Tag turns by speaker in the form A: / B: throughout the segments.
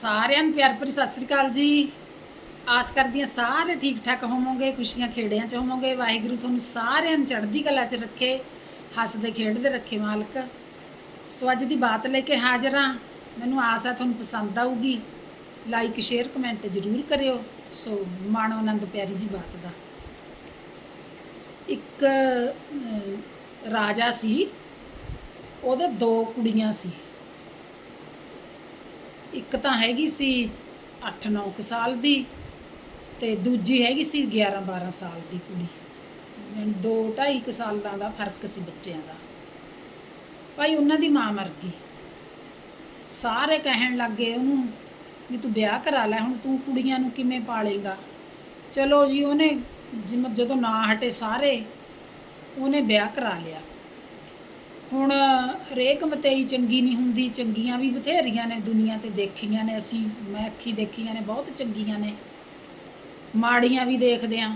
A: ਸਾਰਿਆਂ ਨੂੰ ਪਿਆਰ ਭਰੀ ਸਤਿ ਸ੍ਰੀ ਅਕਾਲ ਜੀ। ਆਸ ਕਰਦੀ ਹਾਂ ਸਾਰੇ ਠੀਕ ਠਾਕ ਹੋਵੋਗੇ, ਖੁਸ਼ੀਆਂ ਖੇੜਿਆਂ ਚ ਹੋਵੋਗੇ। ਵਾਹਿਗੁਰੂ ਤੁਹਾਨੂੰ ਸਾਰਿਆਂ ਨੂੰ ਚੜ੍ਹਦੀ ਕਲਾ ਚ ਰੱਖੇ, ਹੱਸਦੇ ਖੇਡਦੇ ਰੱਖੇ ਮਾਲਕ। ਸੋ ਅੱਜ ਦੀ ਬਾਤ ਲੈ ਕੇ ਹਾਜ਼ਰ ਹਾਂ। ਮੈਨੂੰ ਆਸ ਹੈ ਤੁਹਾਨੂੰ ਪਸੰਦ ਆਊਗੀ। ਲਾਈਕ ਸ਼ੇਅਰ ਕਮੈਂਟ ਜ਼ਰੂਰ ਕਰਿਓ। ਸੋ ਮਾਣੋ ਆਨੰਦ ਪਿਆਰੀ ਜੀ ਬਾਤ ਦਾ। ਇੱਕ ਰਾਜਾ ਸੀ। ਉਹਦੇ ਦੋ ਕੁੜੀਆਂ ਸੀ। ਇੱਕ ਤਾਂ ਹੈਗੀ ਸੀ 8-9 ਕੁ ਸਾਲ ਦੀ ਤੇ ਦੂਜੀ ਹੈਗੀ ਸੀ 11-12 ਸਾਲ ਦੀ ਕੁੜੀ। ਯਾਨੀ ਦੋ ਢਾਈ ਕੁ ਸਾਲਾਂ ਦਾ ਫ਼ਰਕ ਸੀ ਬੱਚਿਆਂ ਦਾ। ਭਾਈ ਉਹਨਾਂ ਦੀ ਮਾਂ ਮਰ ਗਈ। ਸਾਰੇ ਕਹਿਣ ਲੱਗੇ ਉਹਨੂੰ ਵੀ ਤੂੰ ਵਿਆਹ ਕਰਾ ਲੈ, ਹੁਣ ਤੂੰ ਕੁੜੀਆਂ ਨੂੰ ਕਿਵੇਂ ਪਾਲੇਗਾ? ਚਲੋ ਜੀ, ਉਹਨੇ ਜਿਵੇਂ ਜਦੋਂ ਨਾ ਹਟੇ ਸਾਰੇ, ਉਹਨੇ ਵਿਆਹ ਕਰਾ ਲਿਆ। ਹੁਣ ਹਰੇਕ ਮਤੇਈ ਚੰਗੀ ਨਹੀਂ ਹੁੰਦੀ, ਚੰਗੀਆਂ ਵੀ ਬਥੇਰੀਆਂ ਨੇ ਦੁਨੀਆ ਤੇ ਦੇਖੀਆਂ ਨੇ ਅਸੀਂ, ਮੈਂ ਅੱਖੀ ਦੇਖੀਆਂ ਨੇ, ਬਹੁਤ ਚੰਗੀਆਂ ਨੇ। ਮਾੜੀਆਂ ਵੀ ਦੇਖਦੇ ਆ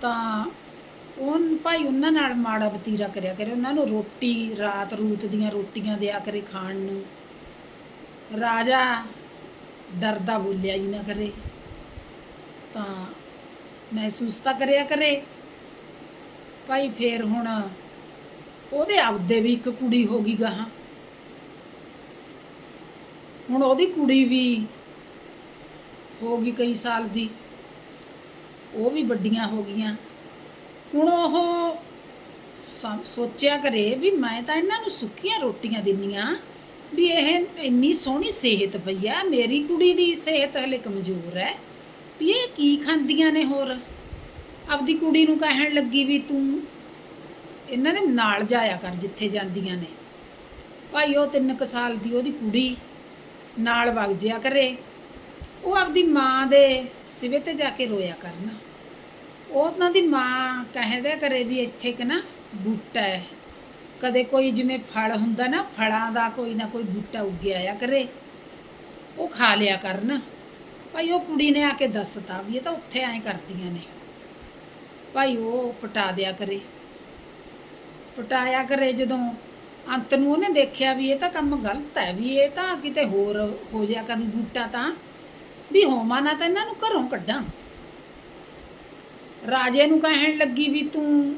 A: ਤਾਂ ਉਹ ਭਾਈ ਉਹਨਾਂ ਨਾਲ ਮਾੜਾ ਵਤੀਰਾ ਕਰਿਆ ਕਰੇ, ਉਹਨਾਂ ਨੂੰ ਰੋਟੀ, ਰਾਤ ਰੂਤ ਦੀਆਂ ਰੋਟੀਆਂ ਦਿਆ ਕਰੇ ਖਾਣ ਨੂੰ। ਰਾਜਾ ਡਰਦਾ ਬੋਲਿਆ ਹੀ ਨਾ ਕਰੇ। ਤਾਂ ਮਹਿਸੂਸ ਤਾਂ ਕਰਿਆ ਕਰੇ। ਭਾਈ ਫੇਰ ਹੁਣ ਉਹਦੇ ਆਪਦੇ ਵੀ ਇੱਕ ਕੁੜੀ ਹੋ ਗਈ ਗਾਹਾਂ। ਹੁਣ ਉਹਦੀ ਕੁੜੀ ਵੀ ਹੋ ਗਈ ਕਈ ਸਾਲ ਦੀ। ਉਹ ਵੀ ਵੱਡੀਆਂ ਹੋ ਗਈਆਂ। ਹੁਣ ਉਹ ਸੋਚਿਆ ਕਰੇ ਵੀ ਮੈਂ ਤਾਂ ਇਹਨਾਂ ਨੂੰ ਸੁੱਕੀਆਂ ਰੋਟੀਆਂ ਦਿੰਨੀਆਂ ਵੀ ਇਹ ਇੰਨੀ ਸੋਹਣੀ ਸਿਹਤ ਪਈ ਆ, ਮੇਰੀ ਕੁੜੀ ਦੀ ਸਿਹਤ ਹਲੇ ਕਮਜ਼ੋਰ ਹੈ, ਵੀ ਇਹ ਕੀ ਖਾਂਦੀਆਂ ਨੇ ਹੋਰ? ਆਪਦੀ ਕੁੜੀ ਨੂੰ ਕਹਿਣ ਲੱਗੀ ਵੀ ਤੂੰ ਇਹਨਾਂ ਦੇ ਨਾਲ ਜਾਇਆ ਕਰ ਜਿੱਥੇ ਜਾਂਦੀਆਂ ਨੇ। ਭਾਈ ਉਹ ਤਿੰਨ ਕੁ ਸਾਲ ਦੀ ਉਹਦੀ ਕੁੜੀ ਨਾਲ ਵਗ ਜਿਆ ਕਰੇ। ਉਹ ਆਪਦੀ ਮਾਂ ਦੇ ਸਿਵੇ ਤੇ ਜਾ ਕੇ ਰੋਇਆ ਕਰਨਾ। ਉਹਨਾਂ ਦੀ ਮਾਂ ਕਹਿੰਦੇ ਕਰੇ ਵੀ ਇੱਥੇ ਕਿ ਨਾ ਬੂਟਾ ਹੈ। ਕਦੇ ਕੋਈ ਜਿਵੇਂ ਫਲ ਹੁੰਦਾ ਨਾ, ਫਲਾਂ ਦਾ ਕੋਈ ਨਾ ਕੋਈ ਬੂਟਾ ਉੱਗਿਆ ਆ ਕਰੇ। ਉਹ ਖਾ ਲਿਆ ਕਰਨ। ਭਾਈ ਉਹ ਕੁੜੀ ਨੇ ਆ ਕੇ ਦੱਸਤਾ ਵੀ ਇਹ ਤਾਂ ਉੱਥੇ ਐਂ ਕਰਦੀਆਂ ਨੇ। ਭਾਈ ਉਹ ਪਟਾ ਦਿਆ ਕਰੇ। ਪਟਾਇਆ ਕਰੇ ਜਦੋਂ ਅੰਤ ਨੂੰ ਉਹਨੇ ਦੇਖਿਆ ਵੀ ਇਹ ਤਾਂ ਕੰਮ ਗਲਤ ਹੈ, ਵੀ ਇਹ ਤਾਂ ਕਿਤੇ ਹੋਰ ਹੋ ਜਾ ਕਰੂ ਬੂਟਾ ਤਾਂ, ਵੀ ਹੋਵਾਂ ਨਾ ਤਾਂ ਇਹਨਾਂ ਨੂੰ ਘਰੋਂ ਕੱਢਾਂ। ਰਾਜੇ ਨੂੰ ਕਹਿਣ ਲੱਗੀ ਵੀ ਤੂੰ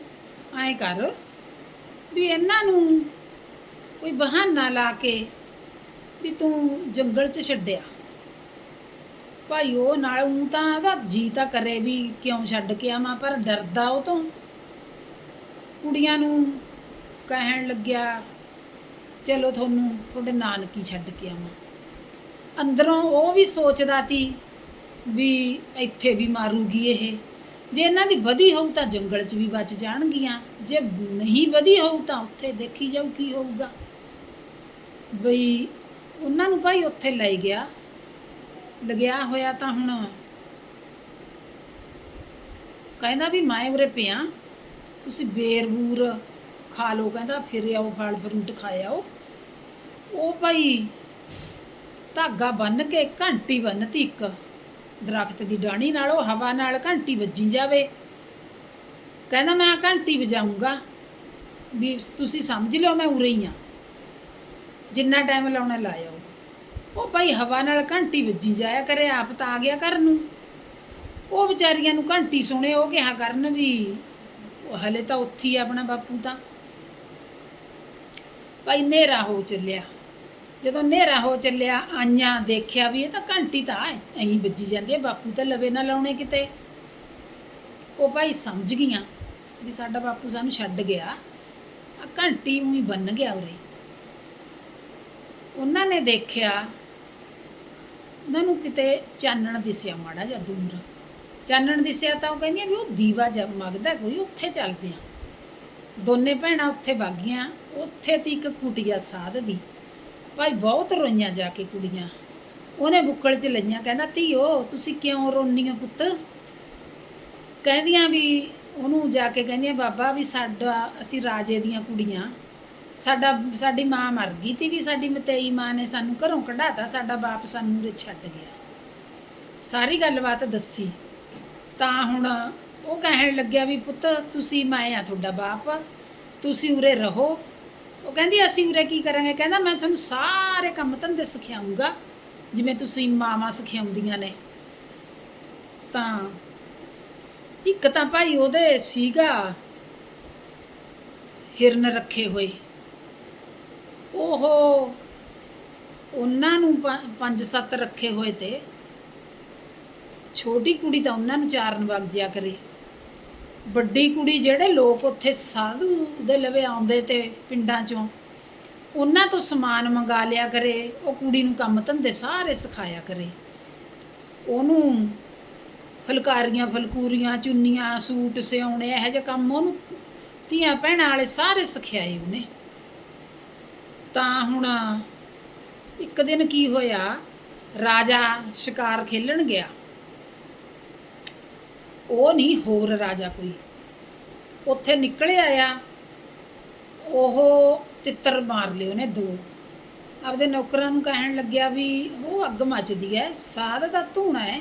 A: ਐਂ ਕਰ ਵੀ ਇਹਨਾਂ ਨੂੰ ਕੋਈ ਬਹਾਨਾ ਲਾ ਕੇ ਵੀ ਤੂੰ ਜੰਗਲ 'ਚ ਛੱਡਿਆ। ਭਾਈ ਉਹ ਨਾਲ ਉਹ ਤਾਂ ਉਹਦਾ ਜੀ ਤਾਂ ਕਰੇ ਵੀ ਕਿਉਂ ਛੱਡ ਕੇ ਆਵਾਂ, ਪਰ ਡਰਦਾ ਉਹ ਤੋਂ। ਕੁੜੀਆਂ ਨੂੰ ਕਹਿਣ ਲੱਗਿਆ, ਚਲੋ ਤੁਹਾਨੂੰ, ਤੁਹਾਡੇ ਨਾਨਕੀ ਛੱਡ ਕੇ ਆਵਾਂ। ਅੰਦਰੋਂ ਉਹ ਵੀ ਸੋਚਦਾ ਸੀ ਵੀ ਇੱਥੇ ਵੀ ਮਾਰੂਗੀ ਇਹ। ਜੇ ਇਹਨਾਂ ਦੀ ਵਧੀ ਹੋਊ ਤਾਂ ਜੰਗਲ 'ਚ ਵੀ ਬਚ ਜਾਣਗੀਆਂ। ਜੇ ਨਹੀਂ ਵਧੀ ਹੋਊ ਤਾਂ ਉੱਥੇ ਦੇਖੀ ਜਾਊ ਕੀ ਹੋਊਗਾ। ਬਈ, ਉਹਨਾਂ ਨੂੰ ਭਾਈ ਉੱਥੇ ਲੈ ਗਿਆ। ਲਗਿਆ ਹੋਇਆ ਤਾਂ ਹੁਣ ਕਹਿੰਦਾ ਵੀ, ਮੈਂ ਉਰੇ ਪਿਆ। ਤੁਸੀਂ ਬੇਰਬੂਰ ਖਾ ਲਓ ਕਹਿੰਦਾ ਫਿਰ ਆਓ ਫਲ ਫਰੂਟ ਖਾਏ ਆਓ। ਉਹ ਭਾਈ ਧਾਗਾ ਬੰਨ ਕੇ ਘੰਟੀ ਬੰਨਤੀ ਇੱਕ। ਦਰਖਤ ਦੀ ਡਾਣੀ ਨਾਲ ਉਹ ਹਵਾ ਨਾਲ ਘੰਟੀ ਵੱਜੀ ਜਾਵੇ। ਕਹਿੰਦਾ ਮੈਂ ਘੰਟੀ ਵਜਾਊਂਗਾ। ਵੀ ਤੁਸੀਂ ਸਮਝ ਲਿਓ ਮੈਂ ਉਰੇ ਹੀ ਆ। ਜਿੰਨਾ ਟਾਈਮ ਲਾਉਣਾ ਲਾਇਓ ਉਹ। ਭਾਈ ਹਵਾ ਨਾਲ ਘੰਟੀ ਵੱਜੀ ਜਾਇਆ ਕਰੇ, ਆਪ ਤਾਂ ਆ ਗਿਆ ਕਰਨ ਨੂੰ। ਉਹ ਵਿਚਾਰੀਆਂ ਨੂੰ ਘੰਟੀ ਸੁਣੇ, ਉਹ ਕਿਹਾ ਕਰਨ ਵੀ ਹਲੇ ਤਾਂ ਉੱਥੇ ਹੀ ਆ ਆਪਣਾ ਬਾਪੂ ਤਾਂ। ਭਾਈ ਹਨੇਰਾ ਹੋ ਚੱਲਿਆ। ਜਦੋਂ ਹਨੇਰਾ ਹੋ ਚੱਲਿਆ, ਆਈਆਂ ਦੇਖਿਆ ਵੀ ਇਹ ਤਾਂ ਘੰਟੀ ਤਾਂ ਐਂ ਵੱਜੀ ਜਾਂਦੀ ਹੈ, ਬਾਪੂ ਤਾਂ ਲਵੇ ਨਾ ਲਾਉਣੇ ਕਿਤੇ। ਉਹ ਭਾਈ ਸਮਝ ਗਈਆਂ ਵੀ ਸਾਡਾ ਬਾਪੂ ਸਾਨੂੰ ਛੱਡ ਗਿਆ। ਆ ਘੰਟੀ ਉਹੀ ਬੰਨ ਗਿਆ ਉਰੇ। ਉਹਨਾਂ ਨੇ ਦੇਖਿਆ, ਉਹਨਾਂ ਨੂੰ ਕਿਤੇ ਚਾਨਣ ਦਿਸਿਆ ਮਾੜਾ ਜਿਹਾ ਦੂਰ। ਚਾਨਣ ਦਿਸਿਆ ਤਾਂ ਉਹ ਕਹਿੰਦੀਆਂ ਵੀ ਉਹ ਦੀਵਾ ਜਗਮਗਦਾ ਕੋਈ, ਉੱਥੇ ਚੱਲਦੇ ਆ। ਦੋਨੇ ਭੈਣਾਂ ਉੱਥੇ ਵਾਗੀਆਂ ਉੱਥੇ ਤੀ ਇੱਕ ਕੁਟੀਆ ਸਾਧ ਦੀ। ਭਾਈ ਬਹੁਤ ਰੋਈਆਂ ਜਾ ਕੇ ਕੁੜੀਆਂ। ਉਹਨੇ ਬੁੱਕਲ 'ਚ ਲਈਆਂ, ਕਹਿੰਦਾ, ਧੀਓ, ਤੁਸੀਂ ਕਿਉਂ ਰੋਨੀ ਹੋ ਪੁੱਤ? ਕਹਿੰਦੀਆਂ ਵੀ ਉਹਨੂੰ ਜਾ ਕੇ ਕਹਿੰਦੀਆਂ, ਬਾਬਾ, ਵੀ ਸਾਡਾ, ਅਸੀਂ ਰਾਜੇ ਦੀਆਂ ਕੁੜੀਆਂ। ਸਾਡਾ, ਸਾਡੀ ਮਾਂ ਮਰ ਗਈ ਤੀ ਵੀ ਸਾਡੀ ਮਤੇਈ ਮਾਂ ਨੇ ਸਾਨੂੰ ਘਰੋਂ ਕਢਾਤਾ, ਸਾਡਾ ਬਾਪ ਸਾਨੂੰ ਉਰੇ ਛੱਡ ਗਿਆ। ਸਾਰੀ ਗੱਲਬਾਤ ਦੱਸੀ। ਤਾਂ ਹੁਣ ਉਹ ਕਹਿਣ ਲੱਗਿਆ ਵੀ, ਪੁੱਤ, ਤੁਸੀਂ ਮੈਂ ਆ ਤੁਹਾਡਾ ਬਾਪ। ਤੁਸੀਂ ਉਰੇ ਰਹੋ। ਉਹ ਕਹਿੰਦੀ, ਅਸੀਂ ਉਰੇ ਕੀ ਕਰਾਂਗੇ? ਕਹਿੰਦਾ, ਮੈਂ ਤੁਹਾਨੂੰ ਸਾਰੇ ਕੰਮ ਧੰਦੇ ਸਿਖਾਉਂਗਾ ਜਿਵੇਂ ਤੁਸੀਂ ਮਾਵਾਂ ਸਿਖਾਉਂਦੀਆਂ ਨੇ। ਤਾਂ ਇੱਕ ਤਾਂ ਭਾਈ ਉਹਦੇ ਸੀਗਾ ਹਿਰਨ ਰੱਖੇ ਹੋਏ। ਉਹ ਉਹਨਾਂ ਨੂੰ ਪੰਜ ਸੱਤ ਰੱਖੇ ਹੋਏ ਤੇ। ਛੋਟੀ ਕੁੜੀ ਤਾਂ ਉਹਨਾਂ ਨੂੰ ਚਾਰਨ ਵਗ ਜਿਆ ਕਰੇ। ਵੱਡੀ ਕੁੜੀ ਜਿਹੜੇ ਲੋਕ ਉੱਥੇ ਸਾਧੂ ਦੇ ਲਵੇ ਆਉਂਦੇ ਤੇ ਪਿੰਡਾਂ ਚੋਂ, ਉਹਨਾਂ ਤੋਂ ਸਮਾਨ ਮੰਗਾ ਲਿਆ ਕਰੇ, ਉਹ ਕੁੜੀ ਨੂੰ ਕੰਮ ਧੰਦੇ ਸਾਰੇ ਸਿਖਾਇਆ ਕਰੇ। ਉਹਨੂੰ ਫੁਲਕਾਰੀਆਂ, ਫਲਕੂਰੀਆਂ, ਚੁੰਨੀਆਂ, ਸੂਟ ਸਿਉਣੇ, ਇਹੋ ਜਿਹੇ ਕੰਮ ਉਹਨੂੰ ਧੀਆਂ ਭੈਣਾਂ ਵਾਲੇ ਸਾਰੇ ਸਿਖਾਏ ਉਹਨੇ। ਤਾਂ ਹੁਣ ਇੱਕ ਦਿਨ ਕੀ ਹੋਇਆ, ਰਾਜਾ ਸ਼ਿਕਾਰ ਖੇਲਣ ਗਿਆ। ਉਹ ਨਹੀਂ ਹੋਰ ਰਾਜਾ ਕੋਈ। ਉੱਥੇ ਨਿਕਲਿਆ ਆਇਆ, ਉਹ ਤਿੱਤਰ ਮਾਰ ਲਏ ਉਹਨੇ ਦੋ। ਆਪਦੇ ਨੌਕਰਾਂ ਨੂੰ ਕਹਿਣ ਲੱਗਿਆ ਵੀ ਉਹ ਅੱਗ ਮੱਚਦੀ ਹੈ ਸਾਧ ਦਾ ਧੂਣਾ ਹੈ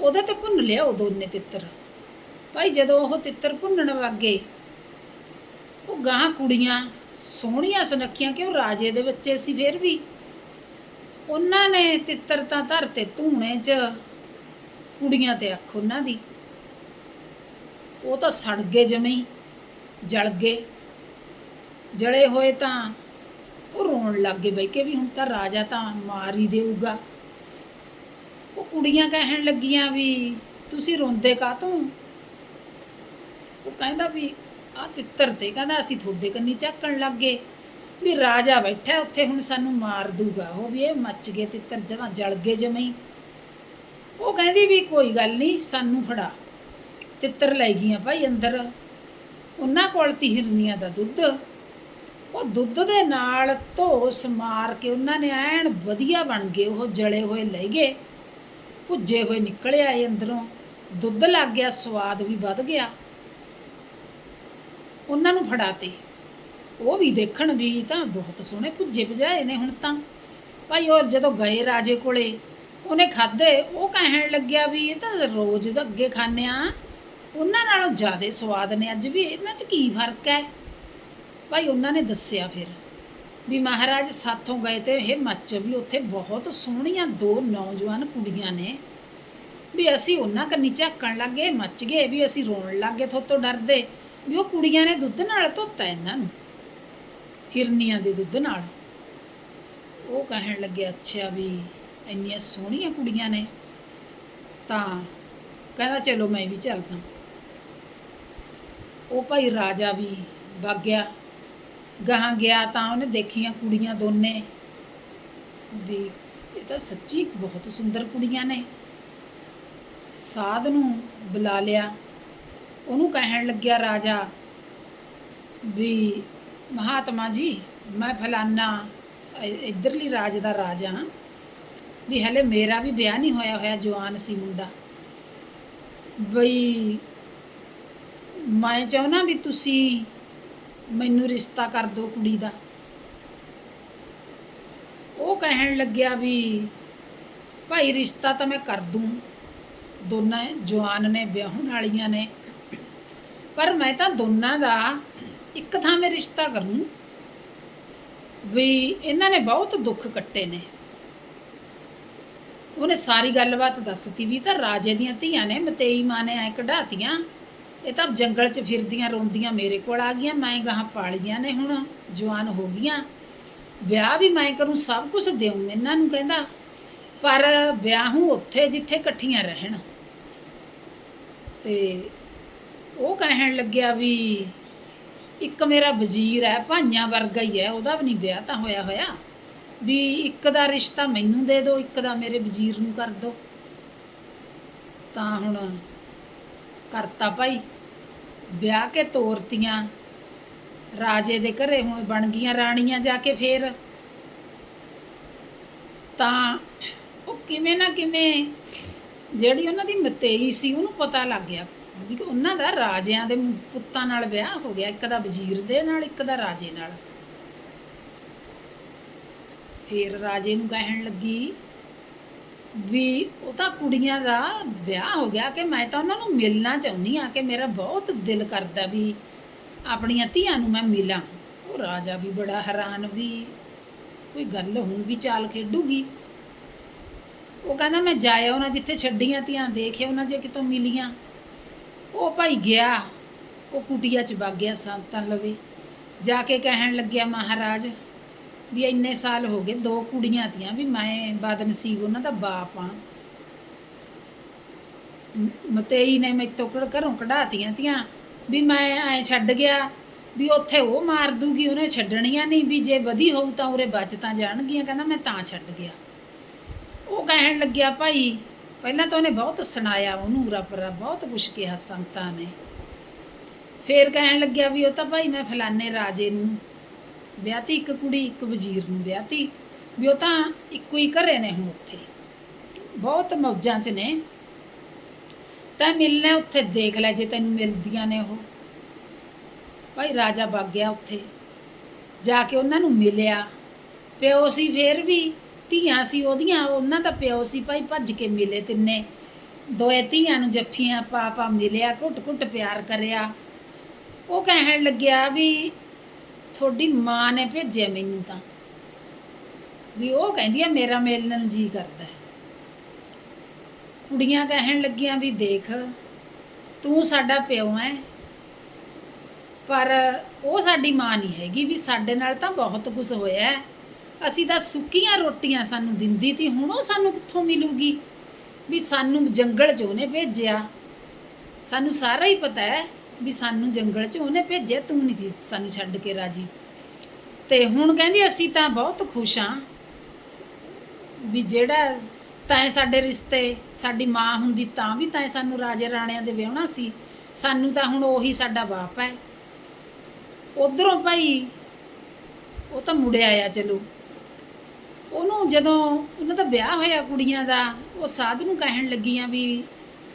A: ਉਹਦੇ ਤੇ ਭੁੰਨ ਲਿਆ ਉਹ ਦੋਨੇ ਤਿੱਤਰ। ਭਾਈ ਜਦੋਂ ਉਹ ਤਿੱਤਰ ਭੁੰਨਣ ਵਾਗੇ ਉਹ ਗਾਂ ਕੁੜੀਆਂ, ਸੋਹਣੀਆਂ ਸੁਨੱਖੀਆਂ ਕਿ ਉਹ ਰਾਜੇ ਦੇ ਬੱਚੇ ਸੀ ਫਿਰ ਵੀ। ਉਹਨਾਂ ਨੇ ਤਿੱਤਰ ਤਾਂ ਧਰਤੇ ਧੂਣੇ 'ਚ, ਕੁੜੀਆਂ ਤੇ ਅੱਖ ਉਹਨਾਂ ਦੀ। ਉਹ ਤਾਂ ਸੜ ਗਏ ਜਮੇ ਹੀ, ਜਲ ਗਏ। ਜਲੇ ਹੋਏ ਤਾਂ ਉਹ ਰੋਣ ਲੱਗ ਗਏ ਬਈ ਕਿ ਵੀ ਹੁਣ ਤਾਂ ਰਾਜਾ ਤਾਂ ਮਾਰ ਹੀ ਦੇਊਗਾ। ਉਹ ਕੁੜੀਆਂ ਕਹਿਣ ਲੱਗੀਆਂ ਵੀ ਤੁਸੀਂ ਰੋਂਦੇ ਕਾਤੋਂ ਉਹ ਕਹਿੰਦਾ ਵੀ ਆ ਤਿੱਤਰ ਤੇ ਕਹਿੰਦਾ ਅਸੀਂ ਤੁਹਾਡੇ ਕੰਨੀ ਚੱਕਣ ਲੱਗ ਗਏ ਵੀ ਰਾਜਾ ਬੈਠਾ ਉੱਥੇ ਹੁਣ ਸਾਨੂੰ ਮਾਰ ਦੂਗਾ ਉਹ ਵੀ ਇਹ ਮੱਚ ਗਏ ਤਿੱਤਰ, ਜਮਾਂ ਜਲ ਗਏ ਜਮੇ ਉਹ ਕਹਿੰਦੀ ਵੀ ਕੋਈ ਗੱਲ ਨਹੀਂ, ਸਾਨੂੰ ਫੜਾ। ਤਿੱਤਰ ਲੈ ਗਈਆਂ ਭਾਈ ਅੰਦਰ। ਉਹਨਾਂ ਕੋਲ ਤੀ ਹਿਰਨੀਆਂ ਦਾ ਦੁੱਧ। ਉਹ ਦੁੱਧ ਦੇ ਨਾਲ ਧੋਸ ਮਾਰ ਕੇ ਉਹਨਾਂ ਨੇ ਐਨ ਵਧੀਆ ਬਣ ਗਏ। ਉਹ ਜਲੇ ਹੋਏ ਲੈ ਗਏ। ਭੁੱਜੇ ਹੋਏ ਨਿਕਲੇ ਆਏ ਅੰਦਰੋਂ। ਦੁੱਧ ਲੱਗ ਗਿਆ, ਸਵਾਦ ਵੀ ਵੱਧ ਗਿਆ। ਉਹਨਾਂ ਨੂੰ ਫੜਾਤੇ। ਉਹ ਵੀ ਦੇਖਣ ਵੀ ਤਾਂ ਬਹੁਤ ਸੋਹਣੇ ਭੁੱਜੇ ਭਜਾਏ ਨੇ ਹੁਣ ਤਾਂ। ਭਾਈ ਹੋਰ ਜਦੋਂ ਗਏ ਰਾਜੇ ਕੋਲੇ, ਉਹਨੇ ਖਾਦੇ ਉਹ ਕਹਿਣ ਲੱਗਿਆ ਵੀ ਇਹ ਤਾਂ ਰੋਜ਼ ਅੱਗੇ ਖਾਂਦੇ ਆ। ਉਹਨਾਂ ਨਾਲੋਂ ਜ਼ਿਆਦਾ ਸਵਾਦ ਨੇ ਅੱਜ ਵੀ, ਇਹਨਾਂ 'ਚ ਕੀ ਫ਼ਰਕ ਹੈ? ਭਾਈ ਉਹਨਾਂ ਨੇ ਦੱਸਿਆ ਫਿਰ ਵੀ ਮਹਾਰਾਜ ਸਾਥੋਂ ਗਏ ਤੇ ਇਹ ਮੱਚ ਵੀ ਉੱਥੇ ਬਹੁਤ ਸੋਹਣੀਆਂ ਦੋ ਨੌਜਵਾਨ ਕੁੜੀਆਂ ਨੇ। ਵੀ ਅਸੀਂ ਉਹਨਾਂ ਕੰਨੀ ਝਾਕਣ ਲੱਗੇ ਮੱਚ ਗਏ, ਵੀ ਅਸੀਂ ਰੋਣ ਲੱਗੇ ਥੋਤੋਂ ਡਰਦੇ, ਵੀ ਉਹ ਕੁੜੀਆਂ ਨੇ ਦੁੱਧ ਨਾਲ ਧੋਤਾ ਇਹਨਾਂ ਨੂੰ, ਹਿਰਨੀਆਂ ਦੇ ਦੁੱਧ ਨਾਲ। ਉਹ ਕਹਿਣ ਲੱਗੇ, ਅੱਛਾ ਵੀ ਇੰਨੀਆਂ ਸੋਹਣੀਆਂ ਕੁੜੀਆਂ ਨੇ। ਤਾਂ ਕਹਿੰਦਾ, ਚਲੋ ਮੈਂ ਵੀ ਚੱਲਦਾ। ਉਹ ਭਾਈ ਰਾਜਾ ਵੀ ਵਗ ਗਿਆ। ਗਾਹਾਂ ਗਿਆ ਤਾਂ ਉਹਨੇ ਦੇਖੀਆਂ ਕੁੜੀਆਂ ਦੋਨੇ। ਵੀ ਇਹ ਤਾਂ ਸੱਚੀ ਬਹੁਤ ਸੁੰਦਰ ਕੁੜੀਆਂ ਨੇ। ਸਾਧ ਨੂੰ ਬੁਲਾ ਲਿਆ। ਉਹਨੂੰ ਕਹਿਣ ਲੱਗਿਆ ਰਾਜਾ, ਵੀ ਮਹਾਤਮਾ ਜੀ, ਮੈਂ ਫਲਾਨਾ ਇ- ਇੱਧਰਲੀ ਰਾਜ ਦਾ ਰਾਜਾ ਹਾਂ। ਵੀ ਹਲੇ ਮੇਰਾ ਵੀ ਵਿਆਹ ਨਹੀਂ ਹੋਇਆ ਹੋਇਆ ਜਵਾਨ ਸੀ ਮੁੰਡਾ। ਬਈ ਮੈਂ ਚਾਹੁੰਦਾ ਵੀ ਤੁਸੀਂ ਮੈਨੂੰ ਰਿਸ਼ਤਾ ਕਰ ਦਿਓ ਕੁੜੀ ਦਾ। ਉਹ ਕਹਿਣ ਲੱਗਿਆ ਵੀ, ਭਾਈ ਰਿਸ਼ਤਾ ਤਾਂ ਮੈਂ ਕਰ ਦੂੰ। ਦੋਨਾਂ ਜਵਾਨ ਨੇ, ਵਿਆਹਣ ਵਾਲੀਆਂ ਨੇ। ਪਰ ਮੈਂ ਤਾਂ ਦੋਨਾਂ ਦਾ ਇੱਕ ਥਾਂ ਮੈਂ ਰਿਸ਼ਤਾ ਕਰੂੰ। ਵੀ ਇਹਨਾਂ ਨੇ ਬਹੁਤ ਦੁੱਖ ਕੱਟੇ ਨੇ। ਉਹਨੇ ਸਾਰੀ ਗੱਲਬਾਤ ਦੱਸਤੀ ਵੀ ਤਾਂ ਰਾਜੇ ਦੀਆਂ ਧੀਆਂ ਨੇ, ਮਤੇਈ ਮਾਂ ਨੇ ਐ ਕਢਾਤੀਆਂ। ਇਹ ਤਾਂ ਜੰਗਲ 'ਚ ਫਿਰਦੀਆਂ ਰੋਂਦੀਆਂ ਮੇਰੇ ਕੋਲ ਆ ਗਈਆਂ, ਮੈਂ ਗਾਹਾਂ ਪਾਲੀਆਂ ਨੇ ਹੁਣ, ਜਵਾਨ ਹੋ ਗਈਆਂ। ਵਿਆਹ ਵੀ ਮੈਂ ਕਰੂੰ, ਸਭ ਕੁਝ ਦੇਉਂ ਇਹਨਾਂ ਨੂੰ ਕਹਿੰਦਾ, ਪਰ ਵਿਆਹੂ ਉੱਥੇ ਜਿੱਥੇ ਇਕੱਠੀਆਂ ਰਹਿਣ। ਤੇ ਉਹ ਕਹਿਣ ਲੱਗਿਆ ਵੀ ਇੱਕ ਮੇਰਾ ਵਜ਼ੀਰ ਹੈ, ਭਾਈਆਂ ਵਰਗਾ ਹੀ ਹੈ, ਉਹਦਾ ਵੀ ਨਹੀਂ ਵਿਆਹ ਤਾਂ ਹੋਇਆ ਹੋਇਆ। ਵੀ ਇੱਕ ਦਾ ਰਿਸ਼ਤਾ ਮੈਨੂੰ ਦੇ ਦਿਓ, ਇੱਕ ਦਾ ਮੇਰੇ ਵਜ਼ੀਰ ਨੂੰ ਕਰ ਦਿਓ। ਤਾਂ ਹੁਣ ਕਰਤਾ ਭਾਈ। ਵਿਆਹ ਕੇ ਤੋਰਤੀਆਂ। ਰਾਜੇ ਦੇ ਘਰੇ ਹੁਣ ਬਣ ਗਈਆਂ ਰਾਣੀਆਂ ਜਾ ਕੇ ਫੇਰ। ਤਾਂ ਉਹ ਕਿਵੇਂ ਨਾ ਕਿਵੇਂ ਜਿਹੜੀ ਉਹਨਾਂ ਦੀ ਮਤੇਈ ਸੀ ਉਹਨੂੰ ਪਤਾ ਲੱਗ ਗਿਆ ਵੀ ਉਹਨਾਂ ਦਾ ਰਾਜਿਆਂ ਦੇ ਪੁੱਤਾਂ ਨਾਲ ਵਿਆਹ ਹੋ ਗਿਆ, ਇੱਕ ਦਾ ਵਜ਼ੀਰ ਦੇ ਨਾਲ, ਇੱਕ ਦਾ ਰਾਜੇ ਨਾਲ। ਫਿਰ ਰਾਜੇ ਨੂੰ ਕਹਿਣ ਲੱਗੀ ਵੀ ਉਹ ਤਾਂ ਕੁੜੀਆਂ ਦਾ ਵਿਆਹ ਹੋ ਗਿਆ ਕਿ ਮੈਂ ਤਾਂ ਉਹਨਾਂ ਨੂੰ ਮਿਲਣਾ ਚਾਹੁੰਦੀ ਆ ਕਿ ਮੇਰਾ ਬਹੁਤ ਦਿਲ ਕਰਦਾ ਵੀ ਆਪਣੀਆਂ ਧੀਆਂ ਨੂੰ ਮੈਂ ਮਿਲਾਂ। ਉਹ ਰਾਜਾ ਵੀ ਬੜਾ ਹੈਰਾਨ ਵੀ ਕੋਈ ਗੱਲ ਹੁਣ ਵੀ ਚਾਲ ਖੇਡੂਗੀ। ਉਹ ਕਹਿੰਦਾ, ਮੈਂ ਜਾਇਆ ਉਹਨਾਂ ਜਿੱਥੇ ਛੱਡੀਆਂ ਧੀਆਂ, ਦੇਖਿਆ ਉਹਨਾਂ ਜੇ ਕਿਤੋਂ ਮਿਲੀਆਂ। ਉਹ ਭਾਈ ਗਿਆ, ਉਹ ਕੁਟੀਆ ਚ ਵਗ ਗਿਆ, ਸੰਤਾਂ ਲਵੇ। ਜਾ ਕੇ ਕਹਿਣ ਲੱਗਿਆ, ਮਹਾਰਾਜ ਵੀ ਇੰਨੇ ਸਾਲ ਹੋ ਗਏ, ਦੋ ਕੁੜੀਆਂ ਤੀਆਂ ਵੀ ਮੈਂ ਬਦਨਸੀਬ ਉਹਨਾਂ ਦਾ ਬਾਪ ਆ ਮਤੇਈ ਨੇ ਮੈਥੋਂ ਘਰੋਂ ਕਢਾਤੀਆਂ ਤੀਆਂ ਵੀ ਮੈਂ ਐ ਛੱਡ ਗਿਆ ਵੀ ਉੱਥੇ ਉਹ ਮਾਰ ਦੂਗੀ, ਉਹਨੇ ਛੱਡਣੀਆਂ ਨਹੀਂ ਵੀ ਜੇ ਵਧੀ ਹੋਊ ਤਾਂ ਉਰੇ ਬਚ ਤਾਂ ਜਾਣਗੀਆਂ, ਕਹਿੰਦਾ ਮੈਂ ਤਾਂ ਛੱਡ ਗਿਆ। ਉਹ ਕਹਿਣ ਲੱਗਿਆ, ਭਾਈ, ਪਹਿਲਾਂ ਤਾਂ ਉਹਨੇ ਬਹੁਤ ਸੁਣਾਇਆ ਉਹਨੂੰ ਉਰਾ ਬਹੁਤ ਕੁਛ ਕਿਹਾ ਸੰਤਾਂ ਨੇ। ਫੇਰ ਕਹਿਣ ਲੱਗਿਆ ਵੀ ਉਹ ਤਾਂ ਭਾਈ ਮੈਂ ਫਲਾਣੇ ਰਾਜੇ ਨੂੰ ਵਿਆਹਤੀ ਇੱਕ ਕੁੜੀ, ਇੱਕ ਵਜ਼ੀਰ ਨੂੰ ਵਿਆਹਤੀ ਵੀ ਉਹ ਤਾਂ ਇੱਕੋ ਹੀ ਘਰੇ ਨੇ ਹੁਣ ਉੱਥੇ। ਬਹੁਤ ਮੌਜਾਂ 'ਚ ਨੇ। ਤਾਂ ਮਿਲਣਾ ਉੱਥੇ, ਦੇਖ ਲੈ ਜੇ ਤੈਨੂੰ ਮਿਲਦੀਆਂ ਨੇ ਉਹ। ਭਾਈ ਰਾਜਾ ਵਗ ਗਿਆ ਉੱਥੇ। ਜਾ ਕੇ ਉਹਨਾਂ ਨੂੰ ਮਿਲਿਆ। ਪਿਓ ਸੀ ਫੇਰ ਵੀ, ਧੀਆਂ ਸੀ ਉਹਦੀਆਂ, ਉਹਨਾਂ ਦਾ ਪਿਓ ਸੀ ਭਾਈ ਭੱਜ ਕੇ ਮਿਲੇ ਤਿੰਨੇ। ਦੋਏ ਧੀਆਂ ਨੂੰ ਜੱਫੀਆਂ ਪਾ ਪਾ ਮਿਲਿਆ ਘੁੱਟ ਘੁੱਟ ਪਿਆਰ ਕਰਿਆ। ਉਹ ਕਹਿਣ ਲੱਗਿਆ ਵੀ ਤੁਹਾਡੀ ਮਾਂ ਨੇ ਭੇਜਿਆ ਮੈਨੂੰ ਤਾਂ। ਵੀ ਉਹ ਕਹਿੰਦੀ ਆ, ਮੇਰਾ ਮਿਲਣ ਨੂੰ ਜੀ ਕਰਦਾ ਕੁੜੀਆਂ ਕਹਿਣ ਲੱਗੀਆਂ ਵੀ ਦੇਖ, ਤੂੰ ਸਾਡਾ ਪਿਓ ਹੈ, ਪਰ ਉਹ ਸਾਡੀ ਮਾਂ ਨਹੀਂ ਹੈਗੀ ਵੀ ਸਾਡੇ ਨਾਲ ਤਾਂ ਬਹੁਤ ਕੁਝ ਹੋਇਆ ਅਸੀਂ ਤਾਂ ਸੁੱਕੀਆਂ ਰੋਟੀਆਂ ਸਾਨੂੰ ਦਿੰਦੀ ਤੀ, ਹੁਣ ਉਹ ਸਾਨੂੰ ਕਿੱਥੋਂ ਮਿਲੂਗੀ? ਵੀ ਸਾਨੂੰ ਜੰਗਲ 'ਚ ਉਹਨੇ ਭੇਜਿਆ। ਸਾਨੂੰ ਸਾਰਾ ਹੀ ਪਤਾ ਹੈ ਵੀ ਸਾਨੂੰ ਜੰਗਲ 'ਚ ਉਹਨੇ ਭੇਜਿਆ, ਤੂੰ ਨਹੀਂ ਸਾਨੂੰ ਛੱਡ ਕੇ ਰਾਜੀ। ਤੇ ਹੁਣ ਕਹਿੰਦੀ, ਅਸੀਂ ਤਾਂ ਬਹੁਤ ਖੁਸ਼ ਹਾਂ ਵੀ ਜਿਹੜਾ ਤਾਂ ਸਾਡੇ ਰਿਸ਼ਤੇ, ਸਾਡੀ ਮਾਂ ਹੁੰਦੀ ਤਾਂ ਵੀ ਤਾਂ ਸਾਨੂੰ ਰਾਜੇ ਰਾਣਿਆਂ ਦੇ ਵਿਆਹਣਾ ਸੀ। ਸਾਨੂੰ ਤਾਂ ਹੁਣ ਉਹੀ ਸਾਡਾ ਬਾਪ ਹੈ। ਉਧਰੋਂ ਭਾਈ, ਉਹ ਤਾਂ ਮੁੜਿਆ ਆ ਚਲੋ। ਉਹਨੂੰ ਜਦੋਂ ਉਹਨਾਂ ਦਾ ਵਿਆਹ ਹੋਇਆ ਕੁੜੀਆਂ ਦਾ, ਉਹ ਸਾਧ ਨੂੰ ਕਹਿਣ ਲੱਗੀਆਂ ਵੀ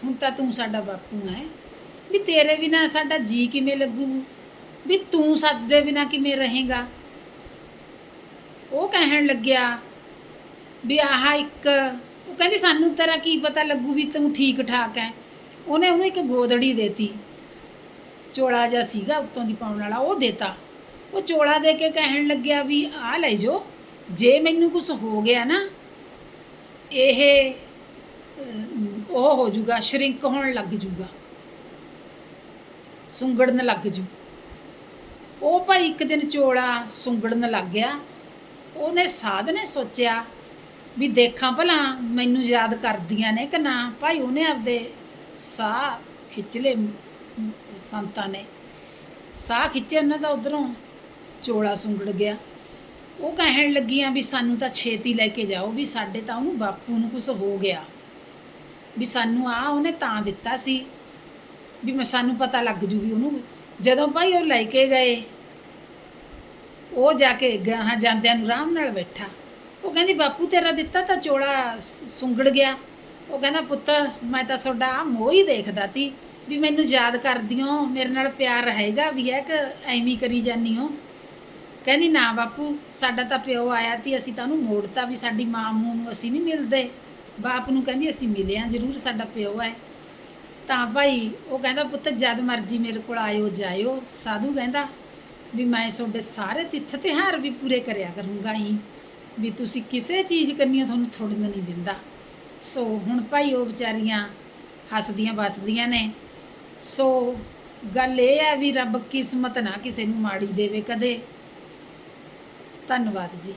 A: ਹੁਣ ਤਾਂ ਤੂੰ ਸਾਡਾ ਬਾਪੂ ਹੈ। ਵੀ ਤੇਰੇ ਬਿਨਾ ਸਾਡਾ ਜੀ ਕਿਵੇਂ ਲੱਗੂ? ਵੀ ਤੂੰ ਸਾਡੇ ਬਿਨਾ ਕਿਵੇਂ ਰਹੇਗਾ? ਉਹ ਕਹਿਣ ਲੱਗਿਆ, ਵੀ ਆਹ ਇੱਕ, ਉਹ ਕਹਿੰਦੀ, ਸਾਨੂੰ ਤੇਰਾ ਕੀ ਪਤਾ ਲੱਗੂ ਵੀ ਤੂੰ ਠੀਕ ਠਾਕ ਹੈ ਉਹਨੇ ਉਹਨੂੰ ਇੱਕ ਗੋਦੜੀ ਦੇਤੀ। ਚੋਲਾ ਜਿਹਾ ਸੀਗਾ ਉੱਤੋਂ ਦੀ ਪਾਉਣ ਵਾਲਾ, ਉਹ ਦੇਤਾ। ਉਹ ਚੋਲਾ ਦੇ ਕੇ ਕਹਿਣ ਲੱਗਿਆ ਵੀ, ਆਹ ਲੈ ਜੋ ਜੇ ਮੈਨੂੰ ਕੁਝ ਹੋ ਗਿਆ ਨਾ, ਇਹ ਉਹ ਹੋ ਜਾਊਗਾ, ਸ਼ਰਿੰਕ ਹੋਣ ਲੱਗ ਜਾਊਗਾ। ਸੁੰਗੜਨ ਲੱਗ ਜੂ। ਉਹ ਭਾਈ ਇੱਕ ਦਿਨ ਚੋਲਾ ਸੁੰਗੜਨ ਲੱਗ ਗਿਆ। ਉਹਨੇ ਸਾਧ ਨੇ ਸੋਚਿਆ ਵੀ ਦੇਖਾਂ ਭਲਾ ਮੈਨੂੰ ਯਾਦ ਕਰਦੀਆਂ ਨੇ ਕਿ ਨਾ। ਭਾਈ ਉਹਨੇ ਆਪਦੇ ਸਾਹ ਖਿੱਚ ਲਏ ਸੰਤਾਂ ਨੇ। ਸਾਹ ਖਿੱਚੇ ਉਹਨਾਂ ਦਾ ਉਧਰੋਂ ਚੋਲਾ ਸੁੰਗੜ ਗਿਆ। ਉਹ ਕਹਿਣ ਲੱਗੀਆਂ ਵੀ ਸਾਨੂੰ ਤਾਂ ਛੇਤੀ ਲੈ ਕੇ ਜਾਓ ਵੀ ਸਾਡੇ ਤਾਂ ਉਹਨੂੰ ਬਾਪੂ ਨੂੰ ਕੁਝ ਹੋ ਗਿਆ। ਵੀ ਸਾਨੂੰ ਆ ਉਹਨੇ ਤਾਂ ਦਿੱਤਾ ਸੀ। ਵੀ ਮੈਂ ਸਾਨੂੰ ਪਤਾ ਲੱਗ ਜੂ ਵੀ। ਉਹਨੂੰ ਜਦੋਂ ਭਾਈ ਉਹ ਲੈ ਕੇ ਗਏ, ਉਹ ਜਾ ਕੇ ਗਾਹਾਂ ਜਾਂਦਿਆਂ ਨੂੰ ਆਰਾਮ ਨਾਲ ਬੈਠਾ। ਉਹ ਕਹਿੰਦੀ, ਬਾਪੂ ਤੇਰਾ ਦਿੱਤਾ ਤਾਂ ਚੋਲਾ ਸੁੰਗੜ ਗਿਆ। ਉਹ ਕਹਿੰਦਾ, ਪੁੱਤ, ਮੈਂ ਤਾਂ ਤੁਹਾਡਾ ਆਹ ਮੋਹ ਹੀ ਦੇਖਦਾ ਤੀ ਵੀ ਮੈਨੂੰ ਯਾਦ ਕਰਦੀਆਂ ਮੇਰੇ ਨਾਲ ਪਿਆਰ ਰਹੇਗਾ ਵੀ ਹੈ ਕਿ ਐਵੇਂ ਕਰੀ ਜਾਨੀ ਹੋ ਕਹਿੰਦੀ, ਨਾ ਬਾਪੂ, ਸਾਡਾ ਤਾਂ ਪਿਓ ਆਇਆ ਤੀ, ਅਸੀਂ ਤਾਂ ਉਹਨੂੰ ਮੋੜਤਾ ਵੀ ਸਾਡੀ ਮਾਂ ਮੂੰਹ ਨੂੰ ਅਸੀਂ ਨਹੀਂ ਮਿਲਦੇ। ਬਾਪ ਨੂੰ ਕਹਿੰਦੀ, ਅਸੀਂ ਮਿਲੇ ਹਾਂ ਜ਼ਰੂਰ ਸਾਡਾ ਪਿਓ ਹੈ। ਤਾਂ ਭਾਈ ਉਹ ਕਹਿੰਦਾ, ਪੁੱਤ, ਜਦ ਮਰਜ਼ੀ ਮੇਰੇ ਕੋਲ ਆਇਓ, ਜਾਇਓ। ਸਾਧੂ ਕਹਿੰਦਾ, ਵੀ ਮੈਂ ਤੁਹਾਡੇ ਸਾਰੇ ਤਿੱਥ ਤਿਉਹਾਰ ਵੀ ਪੂਰੇ ਕਰਿਆ ਕਰੂੰਗਾ ਹੀ। ਵੀ ਤੁਸੀਂ ਕਿਸੇ ਚੀਜ਼ ਕਰਨੀ ਤੁਹਾਨੂੰ ਥੋੜ੍ਹੀ ਨਹੀਂ ਦਿੰਦਾ। ਸੋ ਹੁਣ ਭਾਈ ਉਹ ਵਿਚਾਰੀਆਂ ਹੱਸਦੀਆਂ ਵੱਸਦੀਆਂ ਨੇ। ਸੋ ਗੱਲ ਇਹ ਹੈ ਵੀ ਰੱਬ ਕਿਸਮਤ ਨਾ ਕਿਸੇ ਨੂੰ ਮਾੜੀ ਦੇਵੇ ਕਦੇ। ਧੰਨਵਾਦ ਜੀ।